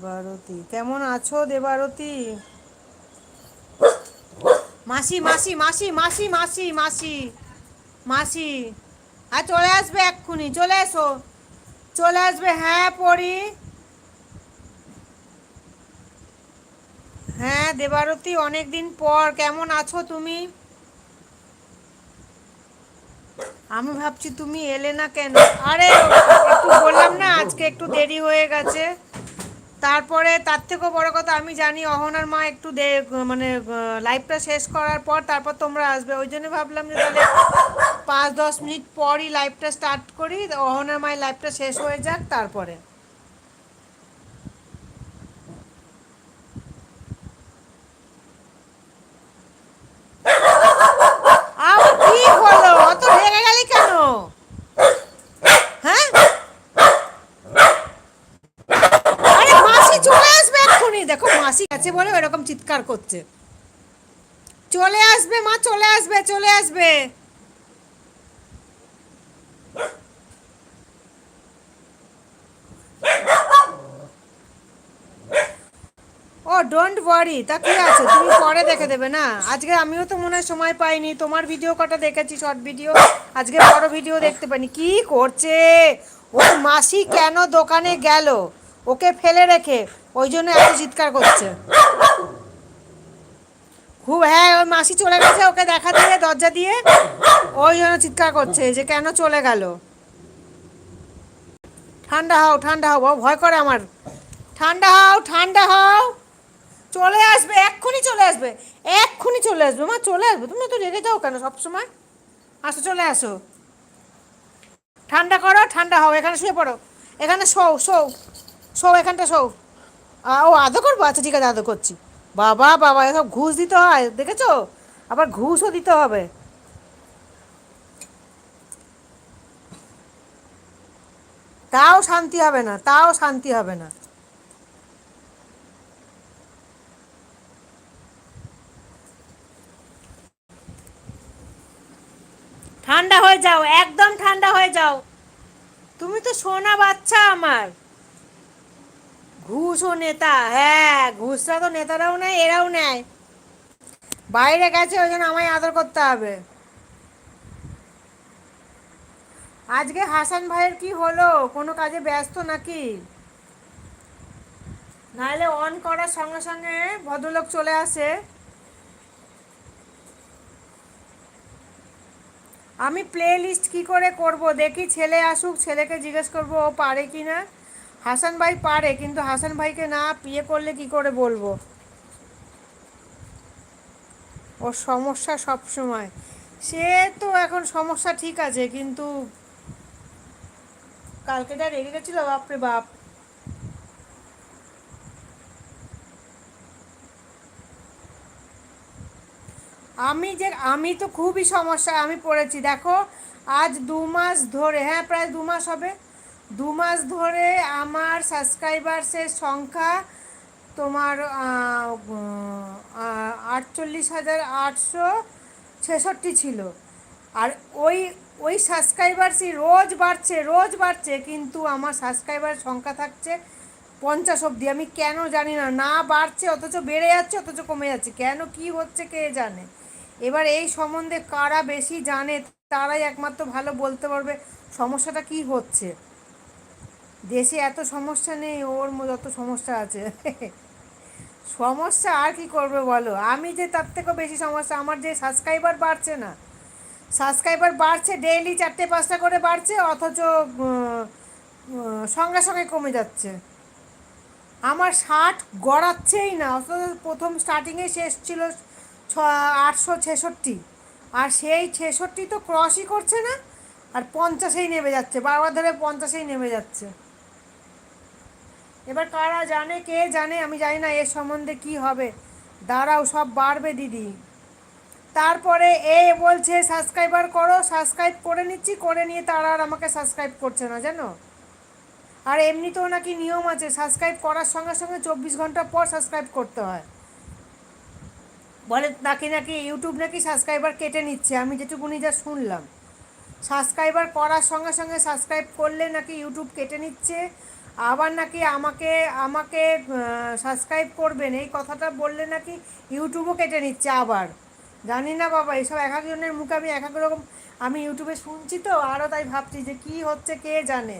দেবারতী। কেমন আছো দেবারতী? মাসি মাসি মাসি মাসি মাসি মাসি মাসি। আর চলে আসবে এক্ষুনি, চলে এসো। চলে আসবে হ্যাঁ পড়ি। হ্যাঁ দেবারতী অনেক দিন পর, কেমন আছো তুমি? আমি ভাবছি তুমি এলে না কেন? আরে, একটু বললাম না, আজকে একটু দেরি হয়ে গেছে। তারপরে তার থেকেও বড় কথা, আমি জানি অহনার মা একটু দে মানে লাইভটা শেষ করার পর তারপর তোমরা আসবে। ওই জন্য ভাবলাম যে তাহলে পাঁচ দশ মিনিট পরই লাইভটা স্টার্ট করি, অহনার মায়ের লাইভটা শেষ হয়ে যাক তারপরে আবার কি হলো অত রেগে গেলি কেন হ্যাঁ আরে মাসি চলে আসবে এক্ষুনি দেখো মাসি আছে বলে এরকম চিৎকার করছে। চলে আসবে মা, চলে আসবে চলে আসবে। ও ডোন্ট ওয়ারি তা কি আছে? তুমি পরে দেখে দেবে না? আজকে আমিও তো মনে হয় সময় পাইনি। তোমার ভিডিও কটা দেখেছি শর্ট ভিডিও আজকে বড় ভিডিও দেখতে পাইনি। কি করছে? ওর মাসি কেন দোকানে গেল? ওকে ফেলে রেখে। ওই জন্য এত চিৎকার করছে। খুব হ্যাঁ ওই মাসি চলে গেছে ওকে দেখা দিয়ে দরজা দিয়ে ওই জন্য চিৎকার করছে যে কেন চলে গেল? ঠান্ডা হও ঠান্ডা হও ভয় করে আমার। ঠান্ডা হও ঠান্ডা হও। চলে আসবে এক্ষুনি চলে আসবে এক্ষুনি চলে আসবে। মা চলে আসবে? তুমি তো রেগে যাও কেন সবসময়? আসো চলে আসো। ঠান্ডা করো ঠান্ডা হও এখানে শুয়ে পড়ো। এখানে শোও শোও শোও এখানটা আ, ও আদো করব? আচ্ছা ঠিক আছে আদো করছি। বাবা বাবা, এসব ঘুষ দিতে হয়, দেখেছ? আবার ঘুষও দিতে হবে। তাও শান্তি হবে না, তাও শান্তি হবে না। ঠান্ডা হয়ে যাও, একদম ঠান্ডা হয়ে যাও। তুমি তো সোনা বাচ্চা আমার। ঘুষ ও নেতা হ্যাঁ ঘুষরা তো নেতারাও নেয়, এরাও নেয়। বাইরে গেছে, ওই জন্য আমায় আদর করতে হবে। আজকে হাসান ভাইয়ের কি হলো? কোনো কাজে ব্যস্ত নাকি? নাহলে অন করার সঙ্গে সঙ্গে ভদ্রলোক চলে আসে। আমি প্লে লিস্ট কী করে করব? দেখি ছেলে আসুক, ছেলেকে জিজ্ঞেস করব, ও পারে কি না হাসান ভাই পারে, কিন্তু হাসান ভাইকে না বিয়ে করলে কি করে বলব? ওর সমস্যা সব সময়। সে তো এখন সমস্যা ঠিক আছে, কিন্তু কালকে যা রেগে গেছিল, বাপরে বাপ। আমি যে, আমি তো খুবই সমস্যা আমি পড়েছি। দেখো, আজ দু মাস ধরে হ্যাঁ প্রায় দু মাস হবে। দু মাস ধরে আমার সাবস্ক্রাইবার্সের সংখ্যা তোমার আটচল্লিশ হাজার আটশো ছেষট্টি ছিল। আর ওই ওই সাবস্ক্রাইবার্সই রোজ বাড়ছে রোজ বাড়ছে, কিন্তু আমার সাবস্ক্রাইবার সংখ্যা থাকছে পঞ্চাশ অব্দি আমি কেন জানি না না বাড়ছে, অথচ বেড়ে যাচ্ছে, অথচ কমে যাচ্ছে। কেন, কি হচ্ছে কে জানে? এবার এই সম্বন্ধে কারা বেশি জানে, তারাই একমাত্র ভালো বলতে পারবে সমস্যাটা কি হচ্ছে। দেশে এত সমস্যা নেই, ওর যত সমস্যা আছে। সমস্যা আর কি করবে বলো? আমি যে তার থেকেও বেশি সমস্যা, আমার যে সাবস্ক্রাইবার বাড়ছে না। সাবস্ক্রাইবার বাড়ছে ডেইলি চারটে, পাঁচটা করে বাড়ছে, অথচ সঙ্গে সঙ্গে কমে যাচ্ছে। আমার ষাট গড়াচ্ছেই না, অথচ প্রথম স্টার্টিংয়ে শেষ ছিল ছ, আটশো ছেষট্টি। আর সেই ছেষট্টি তো ক্রসই করছে না, আর পঞ্চাশেই নেমে যাচ্ছে, বারবার ধরে পঞ্চাশেই নেমে যাচ্ছে। এবার কারা জানে, কে জানে, আমি জানি না এর সম্বন্ধে কি হবে। দাঁড়াও, সব বাড়বে দিদি। তারপরে এ বলছে, সাবস্ক্রাইবার করো, সাবস্ক্রাইব করে নিচ্ছি, করে নিয়ে তারা আর আমাকে সাবস্ক্রাইব করছে না, জানো? আর এমনিতেও নাকি নিয়ম আছে, সাবস্ক্রাইব করার সঙ্গে সঙ্গে চব্বিশ ঘণ্টা পর সাবস্ক্রাইব করতে হয়। বলে নাকি নাকি ইউটিউব নাকি সাবস্ক্রাইবার কেটে নিচ্ছে, আমি যেটুকুনি যা শুনলাম। সাবস্ক্রাইবার করার সঙ্গে সঙ্গে সাবস্ক্রাইব করলে নাকি ইউটিউব কেটে নিচ্ছে আবার নাকি আমাকে আমাকে সাবস্ক্রাইব করবেন। এই কথাটা বললে নাকি ইউটিউবও কেটে নিচ্ছে আবার। জানি না বাবা, এসব এক একজনের মুখে আমি এক এক রকম, আমি ইউটিউবে শুনছি তো আরও তাই ভাবছি যে কি হচ্ছে কে জানে।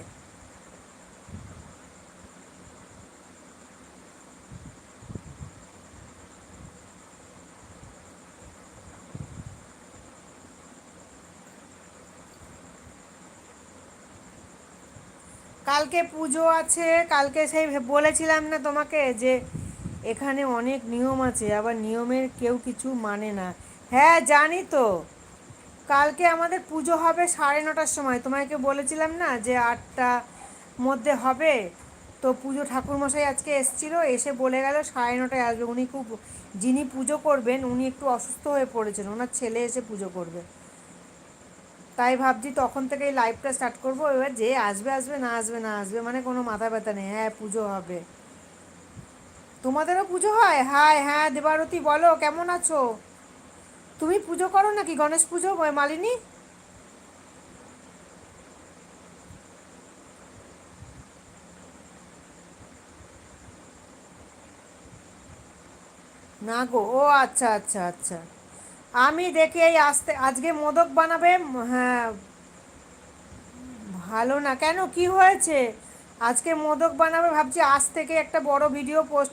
কালকে পুজো আছে, কালকে সেই বলেছিলাম না তোমাকে যে এখানে অনেক নিয়ম আছে, আবার নিয়মের কেউ কিছু মানে না। হ্যাঁ জানি তো। কালকে আমাদের পুজো হবে সাড়ে নটার সময়। তোমাকে বলেছিলাম না যে আটটা মধ্যে হবে? তো পুজো ঠাকুরমশাই আজকে এসছিল, এসে বলে গেল সাড়ে নটায় আসবে। উনি খুব, যিনি পুজো করবেন, উনি একটু অসুস্থ হয়ে পড়েছেন। ওনার ছেলে এসে পুজো করবে। তাই ভাবছি তখন থেকে এই লাইভটা স্টার্ট করব। এবার যে আসবে আসবে, না আসবে না আসবে মানে কোনো মাথা ব্যথা নেই। হ্যাঁ পুজো হবে। তোমাদেরও পুজো হয়? হায় হ্যাঁ দেবারতী, বলো, কেমন আছো? তুমি পুজো করো নাকি? গণেশ পুজো মালিনী না গো, ও আচ্ছা আচ্ছা আচ্ছা। আমি দেখে এই আসতে আজকে মোদক বানাবে হ্যাঁ। ভালো না। কেন? কি হয়েছে? আজকে মোদক বানাবে, ভাবছি আজ থেকে একটা বড় ভিডিও পোস্ট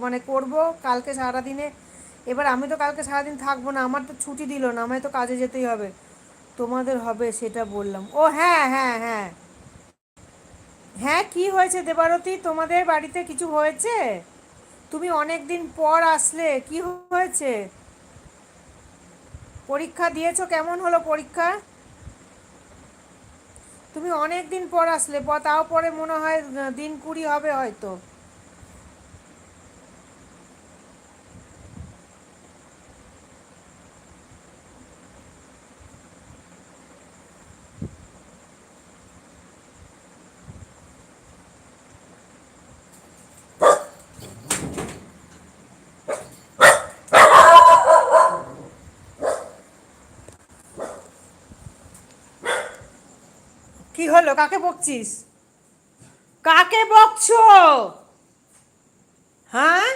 মানে করব। কালকে সারাদিনে। এবার আমি তো কালকে সারাদিন থাকব না। আমার তো ছুটি দিল না। আমায় তো কাজে যেতেই হবে। তোমাদের হবে সেটা বললাম। ও হ্যাঁ হ্যাঁ হ্যাঁ। হ্যাঁ কি হয়েছে দেবারতী? তোমাদের বাড়িতে কিছু হয়েছে? তুমি অনেক দিন পর আসলে। কি হয়েছে? পরীক্ষা দিয়েছ? কেমন হলো পরীক্ষা? তুমি অনেক দিন পর আসলে, তাও পরে মনে হয় দিন কুড়ি হবে হয়তো। কি হলো? কাকে বকছিস? কাকে বকছো? হ্যাঁ?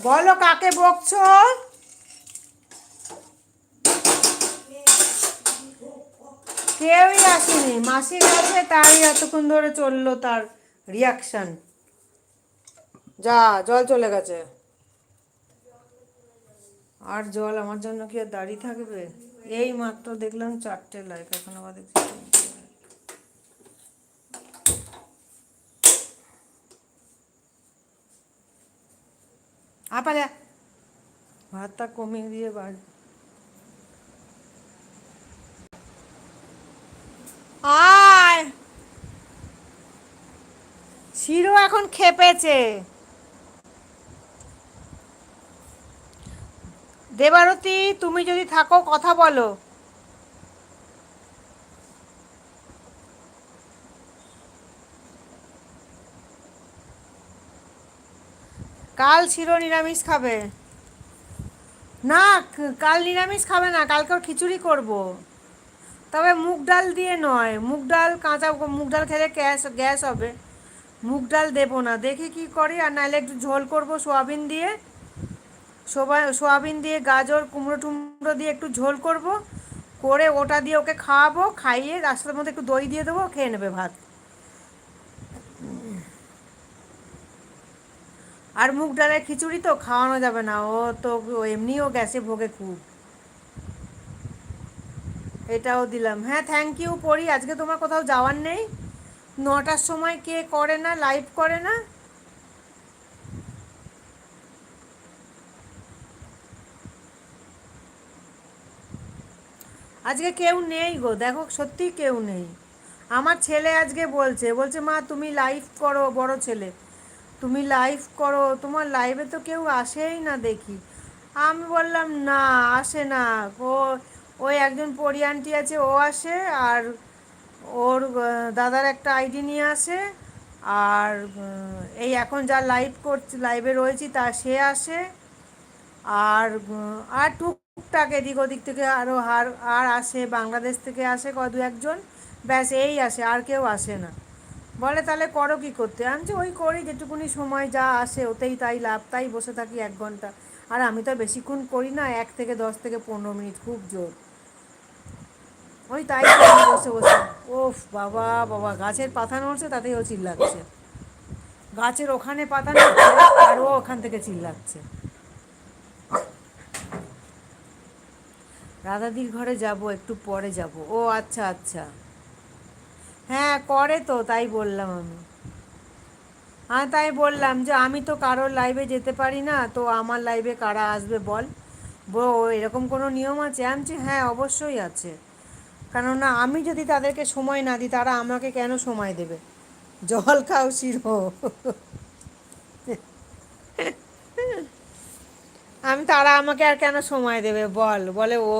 বলো কাকে বকছো? কেউই আসেনি। মাসির কাছে তারই এতক্ষণ ধরে চলল তার রিয়াকশন যা, জল চলে গেছে। আর জল আমার জন্য কি আর দাঁড়িয়ে থাকবে? এই মাত্র দেখলাম চারটে লাইক এখন আবার দেখছি ভাতটা কমিয়ে দিয়ে বাড়ি। আয়। শিরো এখন খেপেছে। দেবারতী, তুমি যদি থাকো, কথা বলো। কাল ছিল নিরামিষ খাবে। না কাল নিরামিষ খাবে না, কালকে ওর খিচুড়ি করব। তবে মুগ ডাল দিয়ে নয়, মুগ ডাল, কাঁচা মুগ ডাল খেলে গ্যাস গ্যাস হবে। মুগ ডাল দেবো না, দেখি কি করি, আর নাহলে একটু ঝোল করব সোয়াবিন দিয়ে। সোয়াবিন দিয়ে, গাজর, কুমড়ো টুমড়ো দিয়ে একটু ঝোল করব। করে ওটা দিয়ে ওকে খাওয়াবো, খাইয়ে রাস্তার মধ্যে একটু দই দিয়ে দেবো, খেয়ে নেবে ভাত। আর মুগ ডালের খিচুড়ি তো খাওয়ানো যাবে না, ও তো এমনিও গ্যাসে ভোগে খুব। এটাও দিলাম। হ্যাঁ থ্যাংক ইউ পড়ি আজকে তোমার কোথাও যাওয়ার নেই। নটার সময় কে করে না লাইভ করে না। আজকে কেউ নেই গো, দেখো সত্যি কেউ নেই। আমার ছেলে আজকে বলছে বলছে, মা, তুমি লাইভ করো, বড় ছেলে। তুমি লাইভ করো, তোমার লাইভে তো কেউ আসেই না দেখি। আমি বললাম, না, আসে না। ও, ওই একজন পরি আন্টি আছে, ও আসে, আর ওর দাদার একটা আইডি নিয়ে আসে, আর এই এখন যা লাইভ করছি লাইভে রয়েছি, তা সে আসে, আর আর টুক টুকটাক এদিক ওদিক থেকে আরও আর আর আসে, বাংলাদেশ থেকে আসে ক দু একজন। ব্যাস, এই আসে, আর কেউ আসে না। বলে, তাহলে করো কি করতে? আমি যে ওই করি, যেটুকুনি সময় যা আসে, ওতেই তাই লাভ, তাই বসে থাকি এক ঘণ্টা। আর আমি তো বেশিক্ষণ করি না, এক থেকে দশ থেকে পনেরো মিনিট, খুব জোর। ওই তাই বসে বসে, ওফ বাবা বাবা, গাছের পাতা নড়ছে, তাতেই ও চিল্লাচ্ছে। গাছের ওখানে পাতা নড়ছে, আর ও ওখান থেকে চিল্লাচ্ছে। রাধাদির ঘরে যাব, একটু পরে যাব। ও আচ্ছা আচ্ছা। হ্যাঁ করে তো, তাই বললাম আমি। হ্যাঁ তাই বললাম যে আমি তো কারোর লাইভে যেতে পারি না, তো আমার লাইভে কারা আসবে বল। বো এরকম কোনো নিয়ম আছে? আমি হ্যাঁ অবশ্যই আছে। কেননা আমি যদি তাদেরকে সময় না দিই, তারা আমাকে কেন সময় দেবে? জল খাও, শিরো। আমি তারা আমাকে আর কেন সময় দেবে? বল, বলে ও।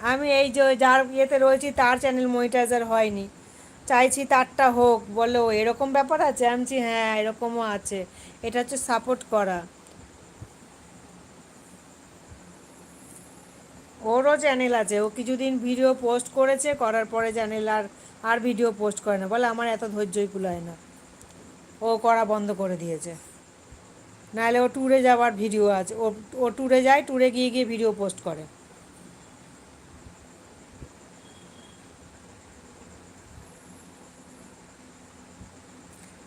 আমি এই যে যার ইয়েতে রয়েছি, তার চ্যানেল মনিটাইজার হয়নি। চাইছি তারটা হোক, বলে ও। এরকম ব্যাপার আছে? আমি হ্যাঁ এরকমও আছে। এটা হচ্ছে সাপোর্ট করা। ওরও চ্যানেল আছে। ও কিছুদিন ভিডিও পোস্ট করেছে, করার পরে চ্যানেল আর আর ভিডিও পোস্ট করে না। বলে, আমার এত ধৈর্যই কুলায় না। ও করা বন্ধ করে দিয়েছে। নাহলে ও ট্যুরে যাওয়ার ভিডিও আছে। ও ও ট্যুরে যায় ট্যুরে গিয়ে গিয়ে ভিডিও পোস্ট করে।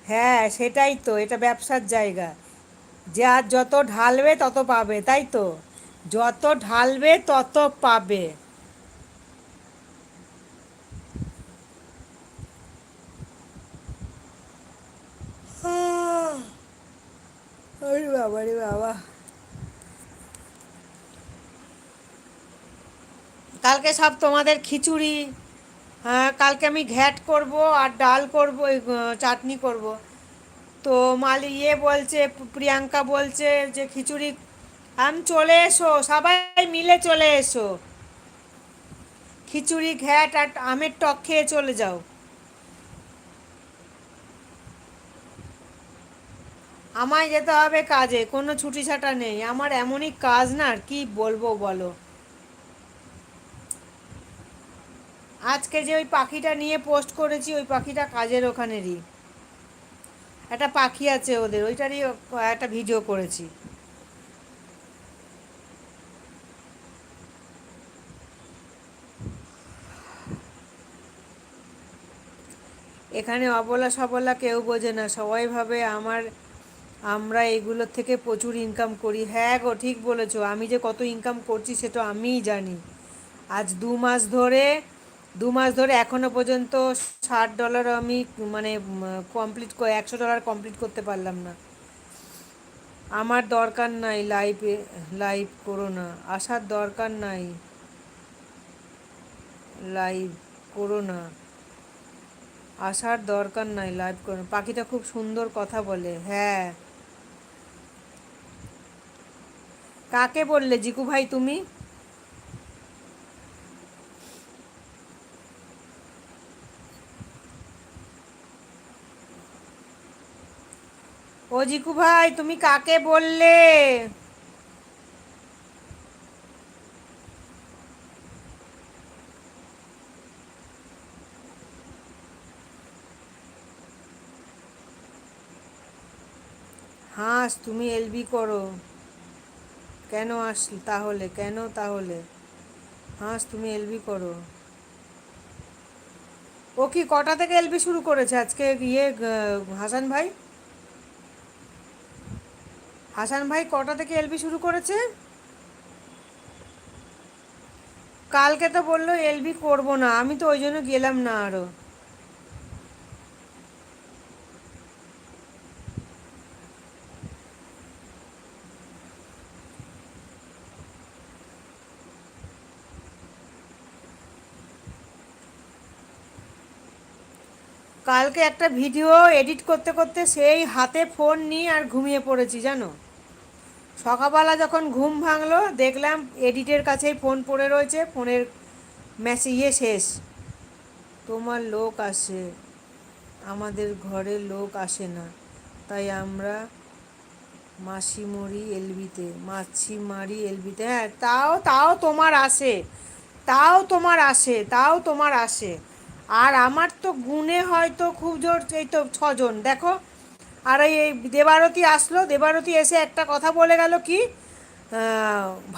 হ্যাঁ সেটাই তো, এটা ব্যবসার জায়গা। যে আর যত ঢালবে, তত পাবে, তাই তো? যত ঢালবে, তত পাবে আরে বাবা রে বাবা কালকে সব তোমাদের খিচুড়ি হ্যাঁ কালকে আমি ঘ্যাট করব আর ডাল করব চাটনি করব। তো মালি ইয়ে বলছে প্রিয়াঙ্কা বলছে যে খিচুড়ি, আম চলে এসো, সবাই মিলে চলে এসো। খিচুড়ি, ঘ্যাট আর আমের টক খেয়ে চলে যাও। আমায় যেতে হবে কাজে, কোনো ছুটি ছাটা নেই। আমার এমনই কাজ না, আর কি বলব বলো? আজকে যে ওই পাখিটা নিয়ে পোস্ট করেছি, ওই পাখিটা কাজের ওখানেরই। একটা পাখি আছে ওদের, ওইটারই একটা ভিডিও করেছি। এখানে অবলা সবলা কেউ বোঝে না, সবাই ভাবে আমার, আমরা এগুলোর থেকে প্রচুর ইনকাম করি। হ্যাঁ গো, ঠিক বলেছ, আমি যে কত ইনকাম করছি সেটা আমিই জানি। আজ দু মাস ধরে দু মাস ধরে এখনও পর্যন্ত ষাট ডলার আমি মানে কমপ্লিট একশো ডলার কমপ্লিট করতে পারলাম না। আমার দরকার নাই লাইভে লাইভ করো না আসার দরকার নাই লাইভ করো না আসার দরকার নাই লাইভ করো না। পাখিটা খুব সুন্দর কথা বলে হ্যাঁ। কাকে বললে? জিকু ভাই, তুমি? জিকু ভাই, তুমি কাকে বললে? হাঁস, তুমি এলবি করো। কেন আসল, তাহলে, কেন তাহলে? হাঁস, তুমি এলবি করো। ও কি কটা থেকে এলবি শুরু করেছে আজকে ইয়ে হাসান ভাই? হাসান ভাই, কটা থেকে এলবি শুরু করেছে? কালকে তো বলল এলবি করব না, আমি তো ওই জন্য গেলাম না আরও কালকে একটা ভিডিও এডিট করতে করতে সেই হাতে ফোন নিয়ে আর ঘুমিয়ে পড়েছি, জানো? সকালবেলা যখন ঘুম ভাঙলো, দেখলাম এডিটের কাছেই ফোন পড়ে রয়েছে। ফোনের মেসেজ ইয়ে শেষ। তোমার লোক আসে। আমাদের ঘরে লোক আসে না। তাই আমরা মাসি মাসিমরি এলবিতে মাছিমারি এলবিতে। হ্যাঁ তাও তাও তোমার আসে। তাও তোমার আসে, তাও তোমার আসে। আর আমার তো গুণে হয়তো খুব জোর, এই তো ছজন। দেখো আর এই দেবারতী আসলো, দেবারতী এসে একটা কথা বলে গেল কি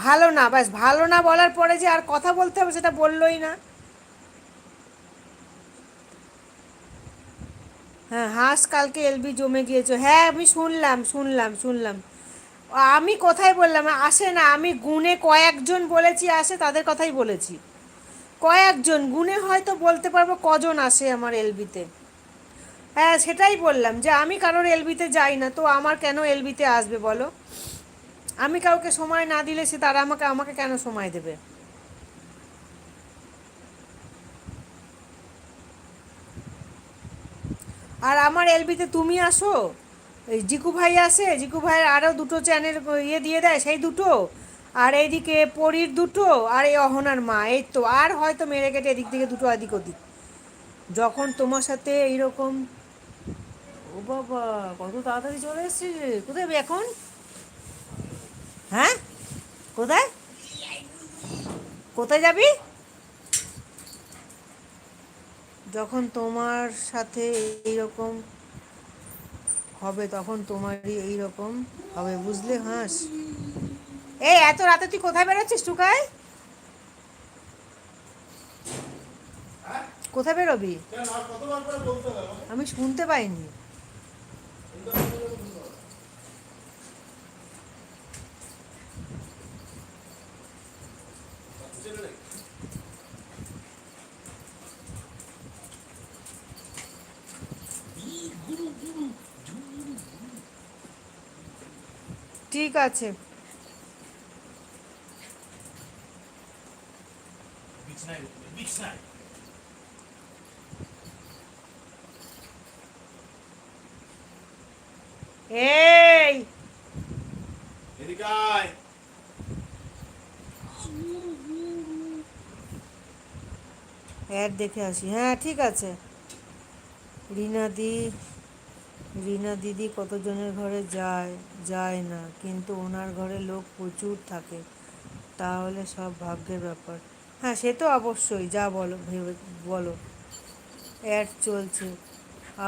ভালো না, ব্যাস ভালো না বলার পরে যে আর কথা বলতে হবে সেটা বললোই না। হ্যাঁ হাঁস কালকে এলবি জমে গিয়েছো। হ্যাঁ আমি শুনলাম শুনলাম শুনলাম। আমি কোথায় বললাম? আসে না, আমি গুণে কয়েকজন বলেছি, আসে, তাদের কথাই বলেছি। কয়েকজন গুণে হয়তো বলতে পারব কজন আসে আমার এলবিতে। হ্যাঁ সেটাই বললাম যে আমি কারোর এলবিতে যাই না, তো আমার কেন এলবিতে আসবে বলো? আমি কাউকে সময় না দিলে সে তারা আমাকে আমাকে কেন সময় দেবে? আর আমার এলবিতে তুমি আসো? এই জিকু ভাই আসে, জিকু ভাইয়ের আরও দুটো চ্যানেল ইয়ে দিয়ে দেয়, সেই দুটো। আর এইদিকে পরীর দুটো, আর এই অহনার মা, এই তো। আর হয়তো মেরে কেটে এদিক থেকে দুটো এদিক ওদিক। যখন তোমার সাথে এইরকম ও বাবা, কত তাড়াতাড়ি চলে এসেছিস কোথায় এখন? হ্যাঁ? কোথায়? কোথায় যাবি? যখন তোমার সাথে এইরকম হবে, তখন তোমারই এইরকম হবে, বুঝলে? হাঁস। এই, এত রাতে তুই কোথায় বেরোচ্ছিস, টুকাই? কোথায় বেরোবি? আমি শুনতে পাইনি। ঠিক আছে বিছনায় উঠবে, বিছনায় এই এদিকে আয়। অ্যাড দেখে আসি। হ্যাঁ ঠিক আছে। রিনা দি, রিনা দিদি কতজনের ঘরে যায় যায় না, কিন্তু ওনার ঘরে লোক প্রচুর থাকে। তাহলে সব ভাগ্যের ব্যাপার। হ্যাঁ সে তো অবশ্যই, যা বলো, ভেবে, বলো। অ্যাড চলছে।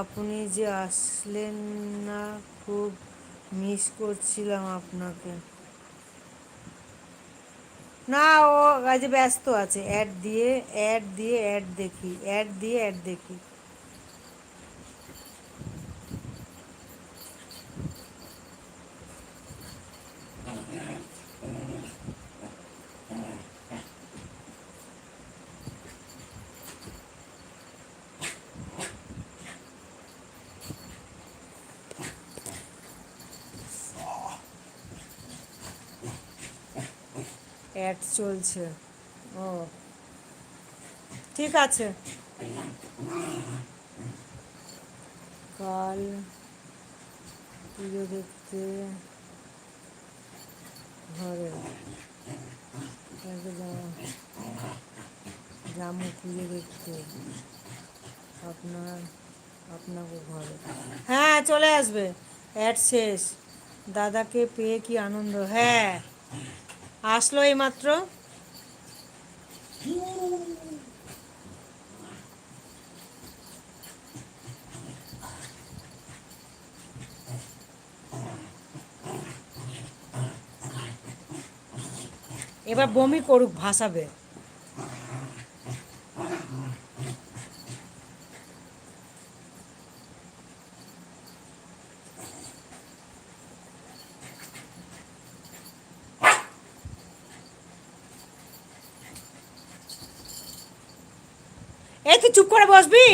আপনি যে আসলেন না, খুব মিস করছিলাম আপনাকে। না, ও কাজে ব্যস্ত আছে। অ্যাড দিয়ে অ্যাড দিয়ে অ্যাড দেখি অ্যাড দিয়ে অ্যাড দেখি। অ্যাড চলছে। ও। ঠিক আছে। কাল পুজো দেখতে ঘরে জামু পুজো দেখতে। আপনার, আপনাকে ঘরে। হ্যাঁ চলে আসবে। অ্যাড শেষ। দাদাকে পেয়ে কি আনন্দ। হ্যাঁ। আসলো এই মাত্র এবার বমি করুক ভাসাবে। এই তুই চুপ করে বসবি?